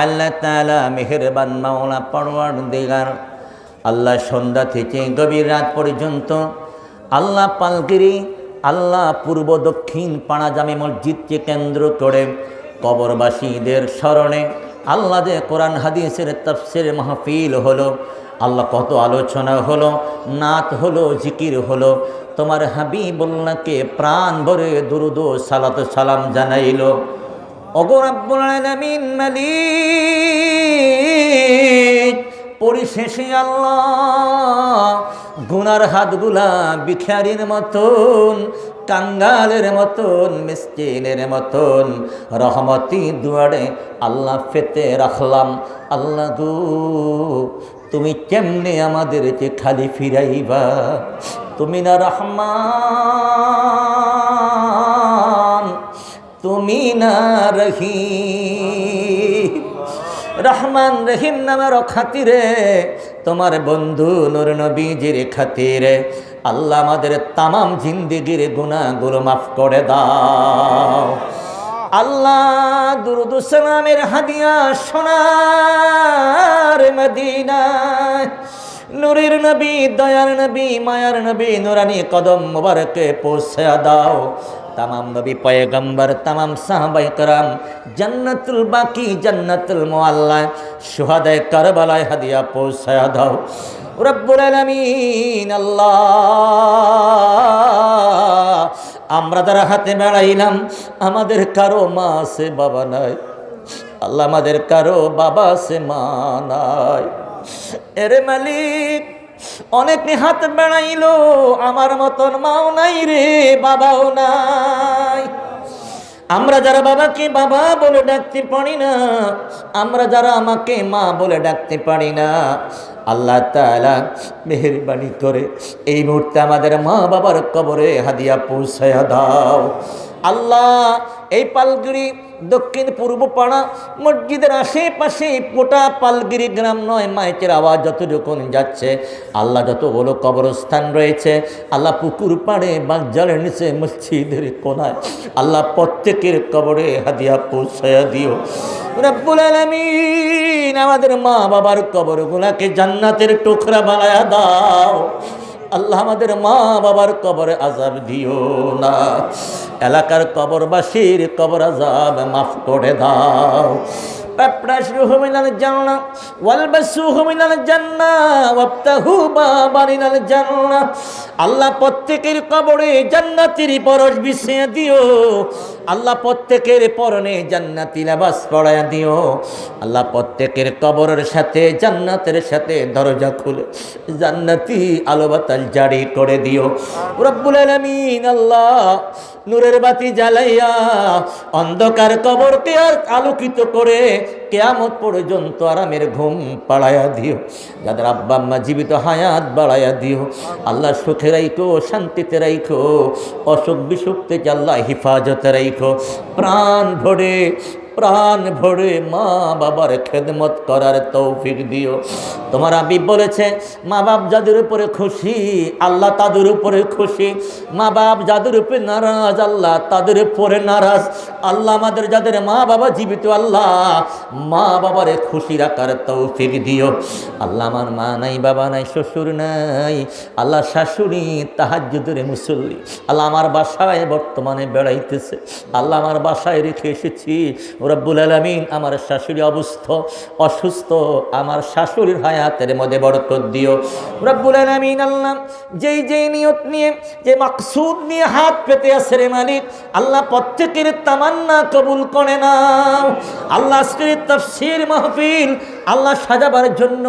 আল্লাহ তালা মেহেরবান মাওলা পরওয়ার দিগার। আল্লাহ সন্ধ্যা থেকে গভীর রাত পর্যন্ত আল্লাহ পালগিরি আল্লাহ পূর্ব দক্ষিণ পাড়া জামে মসজিদকে কেন্দ্র করে কবরবাসীদের স্মরণে আল্লাহ যে কোরআন হাদিসের তফসির মাহফিল হলো, আল্লাহ কত আলোচনা হলো, নাত হলো, জিকির হলো, তোমার হাবিবুল্লাহকে প্রাণ ভরে দুরুদ সালাত সালাম জানাইল। পরিশেষে আল্লাহ গুনার হাতগুলা বিখারির মতন, কাঙ্গালের মতন, মিসকিনের মতন, রহমতি দুয়ারে আল্লাহ ফেতে রাখলাম। আল্লাহ গো, তুমি কেমনে আমাদেরকে খালি ফিরাইবা? তুমি না রহমান তুমি না রহি রহমান রহিম নামের খাতিরে, তোমার বন্ধু নুর নবীজির খাতিরে, আল্লাহ আমাদের তামাম জিন্দিগির গুণাগুলো মাফ করে দাও। আল্লাহ দুরুদুসালামের হাদিয়া সোনার মদিনায়, নুরের নবী, দয়ার নবী, মায়ার নবী, নুরানি কদম মোবারকে পৌঁছে দাও। তামাম নবী পয়গম্বর, তামাম সাহাবাই করম, জান্নাতুল বাকি, জান্নাতুল মোয়াল্লা সুহাদায় কারবালায় হাদিয়া পৌঁছে দাও। রব্বুল আলামিন, আল্লাহ, আমরা যারা হাতে বেড়াইলাম আমাদের কারও মা আছে, বাবা নাই। আল্লাহ আমাদের কারও বাবা আছে, মা নাই। এরে মালিক অনেক হাত বেড়াইলো আমার মতন মাও নাই রে, বাবাও নাই। আমরা যারা বাবাকে বাবা বলে ডাকতে পারি না, আমরা যারা আমাকে মা বলে ডাকতে পারি না, আল্লাহ তাআলা মেহরবানি করে এই মুহূর্তে আমাদের মা বাবার কবরে হাদিয়া পৌঁছায়া দাও। আল্লাহ, এই পালগিরি দক্ষিণ পূর্ব পাড়া মসজিদের আশেপাশে পোটা পালগিরি গ্রাম নয়, মাইকের আওয়াজ যতটুকুন যাচ্ছে। আল্লাহ যতগুলো কবরস্থান রয়েছে, আল্লাহ পুকুর পাড়ে, বাগজালের নিচে, মসজিদের কোনায়, আল্লাহ প্রত্যেকের কবরে হাদিয়া পৌঁছায়া দিও। আমাদের মা বাবার কবরগুলাকে জান্নাতের টুকরা বানায়া দাও। আল্লাহ আমাদের মা বাবার কবরে আজাব দিও না। এলাকার কবরবাসীর কবর আজাব মাফ করে দাও। فافرشوه من الجنة والبسوه من الجنة وابتهوا بابا من الجنة আল্লাহ প্রত্যেকের কবরে জান্নাতের পরশ বিছিয়ে দিও আল্লাহ প্রত্যেকের পরনে জান্নাতি লেবাস পড়ায় দিও আল্লাহ প্রত্যেকের কবরের সাথে জান্নাতের সাথে দরজা খুলে জান্নাতি আলো বাতাস জারি করে দিও রব্বুল আলামিন আল্লাহ নূরের বাতি জ্বালাইয়া অন্ধকার কবরকে আর আলোকিত করে কেয়ামত পর্যন্ত আরামের ঘুম পাড়াইয়া দিও। যাদের আব্বা আম্মা জীবিত হায়াত বাড়াইয়া দিও। আল্লাহ সুখে রাইখো, শান্তিতে রাইখো, অসুখ বিসুখ থেকে আল্লাহ হিফাজতে রাইখো। প্রাণ ভরে প্রাণ ভরে মা বাবার খেদমত করার তৌফিক দিও। তোমার আবি বলেছে, মা বাপ যাদের উপরে খুশি, আল্লাহ তাদের উপরে খুশি। মা বাপ যাদের উপরে নারাজ, আল্লাহ তাদের উপরে নারাজ। আল্লাহ আমাদের যাদের মা বাবা জীবিত, আল্লাহ মা বাবারে খুশি রাখার তৌফিক দিও। আল্লাহ আমার মা নাই, বাবা নাই, শ্বশুর নাই। আল্লাহ শাশুড়ি, তাহাজ্জুদের মুসল্লি। আল্লাহ আমার বাসায় বর্তমানে বেড়াইতেছে। আল্লাহ আমার বাসায় রেখে এসেছি। রব্বুল আলমিন, আমার শাশুড়ি অবস্থ, অসুস্থ, আমার শাশুড়ির হায়াতের মধ্যে বরকত দিও। রব্বুল আলমিন, আল্লাহ যেই যেই নিয়ত নিয়ে, যে মাকসুদ নিয়ে হাত পেতে আছে রে মালিক, আল্লাহ প্রত্যেকের তামান্না কবুল করে না আল্লাহ তফসির মাহফিল আল্লাহ সাজাবার জন্য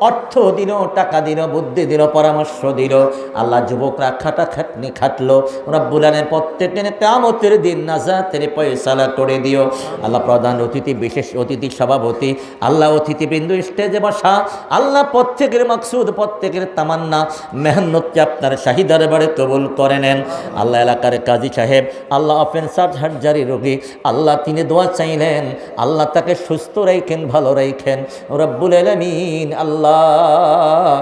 অর্থ দিল, টাকা দিল, বুদ্ধি দিল, পরামর্শ দিল। আল্লাহ যুবকরা খাটা খাটনি খাটলো। রব্বুলানের প্রত্যেকের কামতের দিন নাজাতের পয়সালা করে দিও। আল্লাহ প্রধান অতিথি, বিশেষ অতিথি, সভাপতি, আল্লাহ অতিথিবৃন্দু স্টেজে বসা। আল্লাহ প্রত্যেকের মকসুদ, প্রত্যেকের তামান্না মেহনতকে আপনার শাহিদার বাড়ি কবুল করে নেন? আল্লাহ এলাকার কাজী সাহেব, আল্লাহ অফেন সার্জারি রোগী, আল্লাহ তিনি দোয়া চাইলেন, আল্লাহ তাকে সুস্থ রাইখেন ভালো রাইখেন রব্বুল আলমিন, আল্লাহ,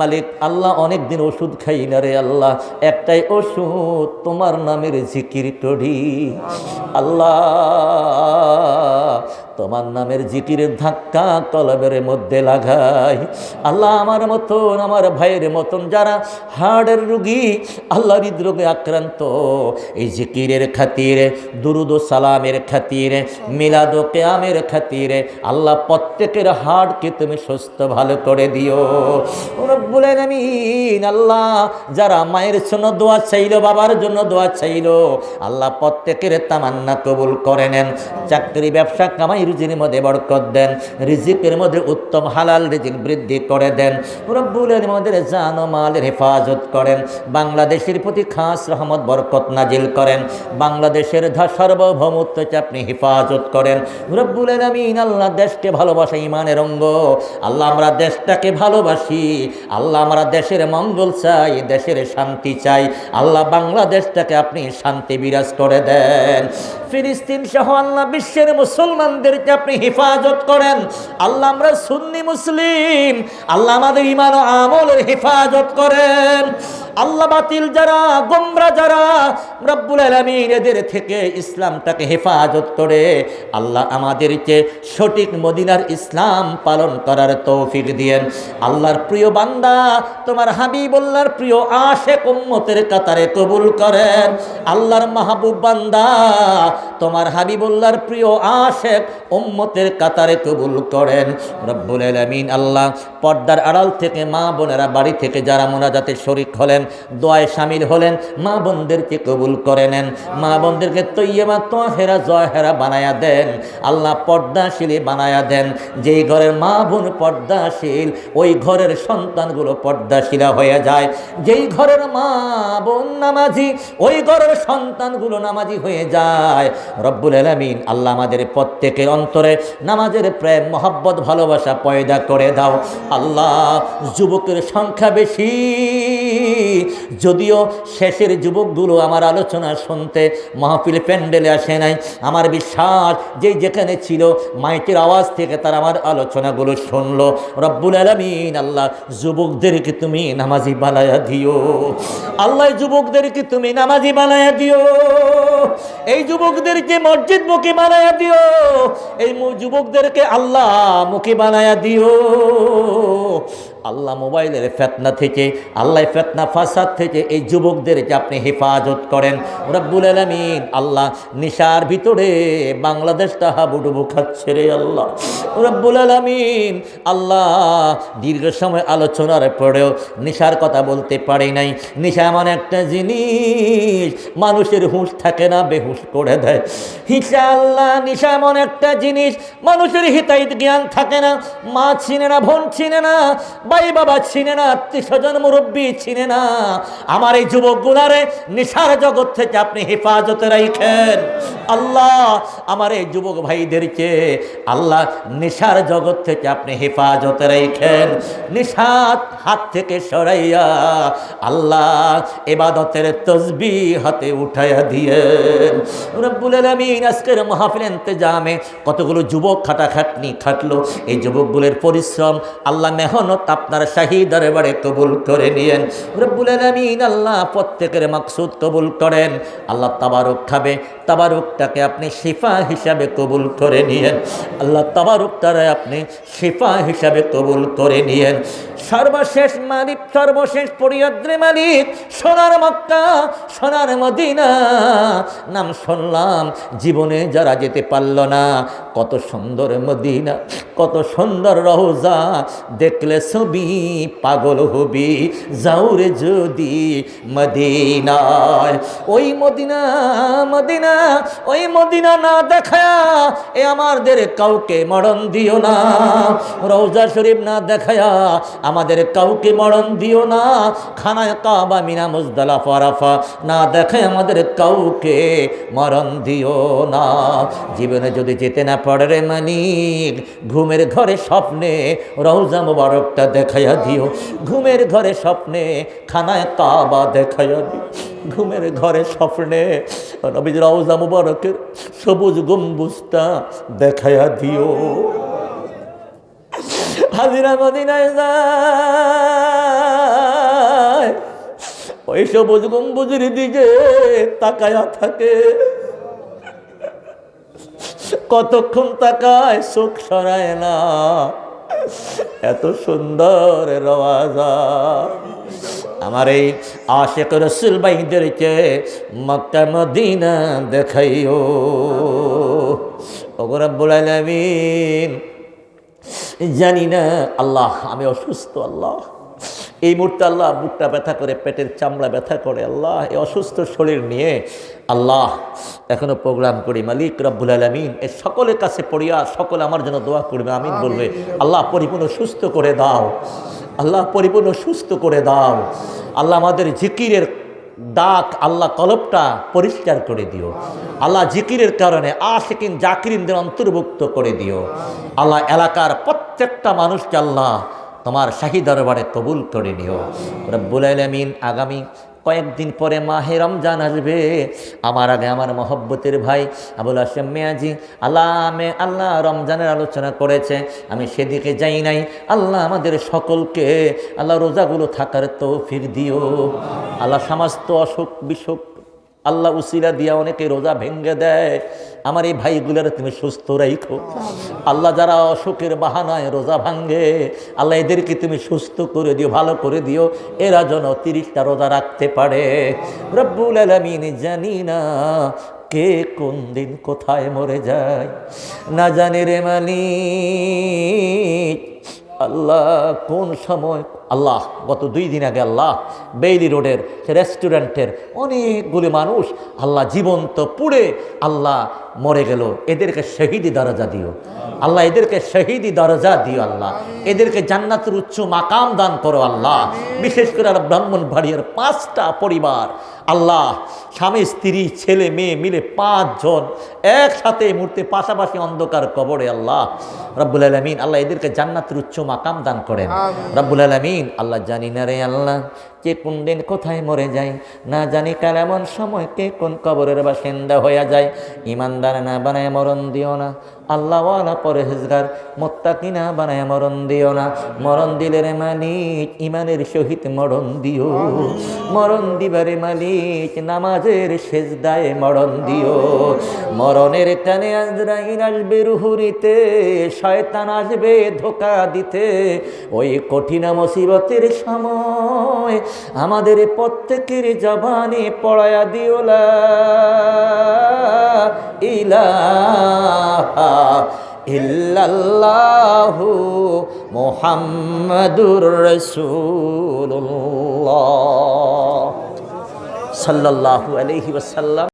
মালিক, আল্লাহ অনেক দিন ওষুধ খাই না রে আল্লাহ, একটাই ওষুধ তোমার নামের জিকির টড়ি। আল্লাহ তোমার নামের জিকিরের ধাক্কা কলবের মধ্যে লাগাই। আল্লাহ আমার মতন, আমার ভাইয়ের মতন যারা হার্টের রুগী, আল্লাহ হৃদরোগে আক্রান্ত, এই জিকিরের খাতিরে, দুরুদ সালামের খাতিরে, মিলাদ কেয়ামের খাতিরে আল্লাহ প্রত্যেকের হার্টকে তুমি সুস্থ, ভালো করে দিও। রব্বুল আলামিন, আল্লাহ যারা মায়ের জন্য দোয়া চাইলো, বাবার জন্য দোয়া চাইলো, আল্লাহ প্রত্যেকের তামান্না কবুল করে নেন। চাকরি, ব্যবসা, কামাই রুজির মধ্যে বরকত দেন, রিজিকের মধ্যে উত্তম হালাল রিজিক বৃদ্ধি করে দেন, রব্বুলের মধ্যে জান ও মালের হেফাজত করেন, বাংলাদেশের প্রতি খাস রহমত, বরকত নাজিল করেন, বাংলাদেশের ধা সার্বভৌমত্বকে আপনি হেফাজত করেন। রব্বুলের আমিন, আল্লাহ দেশকে ভালোবাসা, ইমানের অঙ্গ। আল্লাহ আমরা দেশটাকে ভালোবাসি, আল্লাহ আমরা দেশের মঙ্গল চাই, দেশের শান্তি চাই, আল্লাহ বাংলাদেশটাকে আপনি শান্তি বিরাজ করে দেন। ফিলিস্তিন সহ আল্লাহ বিশ্বের মুসলমানদেরকে আপনি হেফাজত করেন। আল্লাহ আমরা সুন্নি মুসলিম। আল্লাহ আমাদের ইমান আমলের হেফাজত করেন। আল্লাহ বাতিল যারা, গোমরা যারা, রব্বুল আলমিন এদের থেকে ইসলামটাকে হেফাজত করে আল্লাহ আমাদেরকে সঠিক মদিনার ইসলাম পালন করার তৌফিক দিয়েন। আল্লাহর প্রিয় বান্দা, তোমার হাবিবুল্লাহর প্রিয় আশে উম্মতের কাতারে কবুল করেন। আল্লাহর মাহবুব বান্দা তোমার হাবিবুল্লাহর প্রিয় আশেক উম্মতের কাতারে কবুল করেন। রব্বুল আলমিন আল্লাহ পর্দার আড়াল থেকে মা বোনেরা বাড়ি থেকে যারা মোনাজাতে শরিক হলেন, দোয়ায় সামিল হলেন, মা বোনদেরকে কবুল করে নেন। মা বোনদেরকে তৈয়মা তহেরা, জহেরা বানায়া দেন। আল্লাহ পর্দাশীলী বানায়া দেন। যেই ঘরের মা বোন পর্দাশীল, ওই ঘরের সন্তানগুলো পর্দাশীলা হয়ে যায়। যেই ঘরের মা বোন নামাজি, ওই ঘরের সন্তানগুলো নামাজি হয়ে যায়। রব্বুল আলমিন আল্লাহ আমাদের প্রত্যেকের অন্তরে নামাজের প্রেম, মহাব্বত, ভালোবাসা পয়দা করে দাও। আল্লাহ যুবকের সংখ্যা বেশি। যদিও শেষের যুবকগুলো আমার আলোচনা শুনতে মাহফিল প্যান্ডেলে আসে নাই, আমার বিশ্বাস যে যেখানে ছিল মাইকের আওয়াজ থেকে তার আমার আলোচনাগুলো শুনলো। রব্বুল আলমিন আল্লাহ যুবকদেরকে তুমি নামাজি বানায়া দিও। আল্লাহ যুবকদেরকে তুমি নামাজি বানায়া দিও। এই যুবকদেরকে মসজিদ মুখী বানায়া দিও। এই যুবকদেরকে আল্লাহ মুখী বানায়া দিও। আল্লাহ মোবাইলের ফেতনা থেকে, আল্লাহ ফেতনা ফাসাদ থেকে এই যুবকদেরকে আপনি হেফাজত করেন। রব্বুল আলমিন, আল্লাহ নিশার ভিতরে বাংলাদেশটা হাবুডুবু খাচ্ছে রে আল্লাহ। রব্বুল আলমিন, আল্লাহ দীর্ঘ সময় আলোচনার পরেও নিশার কথা বলতে পারি নাই। নিশা এমন একটা জিনিস, মানুষের হুঁশ থাকে না, বেহুশ করে দেয়। হিসা আল্লাহ, নিশা এমন একটা জিনিস, মানুষের হিতাহিত জ্ঞান থাকে না, মা চিনে না, বোন চিনে না ভাই বাবা চিনে না আত্মীয় স্বজন মুরব্বী চিনে না। আমার এই যুবকগুলারে নিশার জগৎ থেকে আপনি হেফাজতে রাখেন আল্লাহ আমার এই যুবক ভাইদেরকে আল্লাহ নিশার জগৎ থেকে আপনি হেফাজতে রাখেন নিশাত হাত থেকে সরাইয়া আল্লাহ এবাদতের তসবি হাতে উঠাইয়া দিয়েন। রব্বুল আলামিন আজকের মাহফিল ইন্তেজামে কতগুলো যুবক খাটাখাটনি খাটলো। এই যুবকগুলোর পরিশ্রম, আল্লাহ মেহনত আপনার শাহী দরবারে কবুল করে নিয়েন। রব্বুল আলামিন আল্লাহ প্রত্যেকের মাকসুদ কবুল করেন। আল্লাহ তাবারুক খাবে, তাবারুকটাকে আপনি শিফা হিসাবে কবুল করে নিয়েন। আল্লাহ তাবারুকটারে আপনি শিফা হিসাবে কবুল করে নিয়েন। সর্বশেষ মালিক, সর্বশেষ পরিয়াদ্রে মালিক, সোনার মক্কা, সোনার মদিনা, নাম শুনলাম, জীবনে যারা যেতে পারল না। কত সুন্দর মদিনা, কত সুন্দর রহজা দেখলে ছবি পাগল হবি, যাওরে যদি মদিনায়। ওই মদিনা মদিনা, ওই মদিনা না দেখা এ আমাদের কাউকে মরণ দিও না। রওজা শরীফ না দেখায়া আমাদের কাউকে মরণ দিও না। খানায় কাবা, মিনা মুজদালা ফরাফা না দেখায় আমাদের কাউকে মরণ দিও না। জীবনে যদি যেতে না পারে মানিক, ঘুমের ঘরে স্বপ্নে রৌজা মুবারকটা দেখাইয়া দিও। ঘুমের ঘরে স্বপ্নে খানায় কাবা দেখাইয়া দিও। ঘুমের ঘরে স্বপ্নে নবীজ রওজা মুবারকের সবুজ গম্বুজটা দেখাইয়া দিও। হাজিরা মদিনায় যায়, ওই সবুজ গম্বুজের দিকে তাকায়া থাকে। কতক্ষণ তাকায় চোখ সরায় না। এত সুন্দর রওয়াজা। আমার এই আশেক রসুল বাইদেরকে মক্কা মদিনা দেখাইও। ওগরা বলাইলামিন জানি না, আল্লাহ, আমি অসুস্থ, আল্লাহ। এই মুহূর্তে আল্লাহ বুকটা ব্যথা করে পেটের চামড়া ব্যথা করে আল্লাহ এই অসুস্থ শরীর নিয়ে আল্লাহ এখনও প্রোগ্রাম করি। মালিক রব্বুল আলমিন এ সকলের কাছে পড়িয়া সকলে আমার জন্য দোয়া করবে আমিন বলবে আল্লাহ পরিপূর্ণ সুস্থ করে দাও আল্লাহ পরিপূর্ণ সুস্থ করে দাও আল্লাহ আমাদের জিকিরের ডাক আল্লাহ কলবটা পরিষ্কার করে দিও। আল্লাহ জিকিরের কারণে আশিকিন জাকিরিনদের অন্তর্ভুক্ত করে দিও। আল্লাহ এলাকার প্রত্যেকটা মানুষকে আল্লাহ তোমার শাহী দরবারে কবুল করে নিও। রব্বুল আলমিন আগামী কয়েকদিন পরে মাহে রমজান আসবে। আমার আগে আমার মহব্বতের ভাই আবুল হাসেম মেয়াজি আল্লাহ মে আল্লাহ রমজানের আলোচনা করেছে। আমি সেদিকে যাই নাই। আল্লাহ আমাদের সকলকে আল্লাহ রোজাগুলো থাকার তৌফিক দিও। আল্লাহ সমস্ত অসুখ বিসুখ আল্লাহ উসিলা দিয়া অনেকে রোজা ভেঙ্গে দেয়। আমার এই ভাইগুলোর তুমি সুস্থ রাইখো। আল্লাহ যারা অসুখের বাহানায় রোজা ভাঙ্গে আল্লাহ এদেরকে তুমি সুস্থ করে দিও, ভালো করে দিও। এরা যেন তিরিশটা রোজা রাখতে পারে। রব্বুল আলমিন জানি না কে কোন দিন কোথায় মরে যায়। না জানি রে মালিক, আল্লাহ কোন সময় আল্লাহ গত দুই দিন আগে আল্লাহ বেইলি রোডের রেস্টুরেন্টের অনেকগুলি মানুষ আল্লাহ জীবন্ত পুড়ে আল্লাহ মরে গেল। এদেরকে শহীদি দরজা দিও। আল্লাহ এদেরকে শহীদি দরজা দিও আল্লাহ। এদেরকে জান্নাতের উচ্চ মাকাম দান করো আল্লাহ। বিশেষ করে আর ব্রাহ্মণ ভাড়িয়ার পাঁচটা পরিবার। আল্লাহ স্বামী স্ত্রী ছেলে মেয়ে মিলে পাঁচজন একসাথে এই মুহূর্তে পাশাপাশি অন্ধকার কবরে আল্লাহ। রব্বুল আলমিন আল্লাহ এদেরকে জান্নাতের উচ্চ মাকাম দান করেন। রব্বুল আলমিন আল্লাহ জানি না রে আল্লাহ। কে কোন দিন কোথায় মরে যায়, না জানি কার এমন সময় কে কোন কবরের বাসিন্দা হইয়া যায়। ইমানদার না বানায় মরণ দিও না, আল্লাহওয়ালা পরহেজগার মোত্তাকিনা বানায় মরণ দিও না। মরণ দিলে রে মালিক ইমানের সহিত মরণ দিও, মরণ দিবারে মালিক নামাজের শেষ সেজদায় মরণ দিও। মরণের টানে আজরাইল আসবে রুহুরিতে, শয়তান আসবে ধোকা দিতে। ওই কঠিন মুসিবতের সময় আমাদের প্রত্যেকের জবানে পড়ায়া দিওলা ইলাহা ইল্লাল্লাহু মুহাম্মাদুর রাসূলুল্লাহ সাল্লাল্লাহু আলাইহি ওয়াসাল্লাম।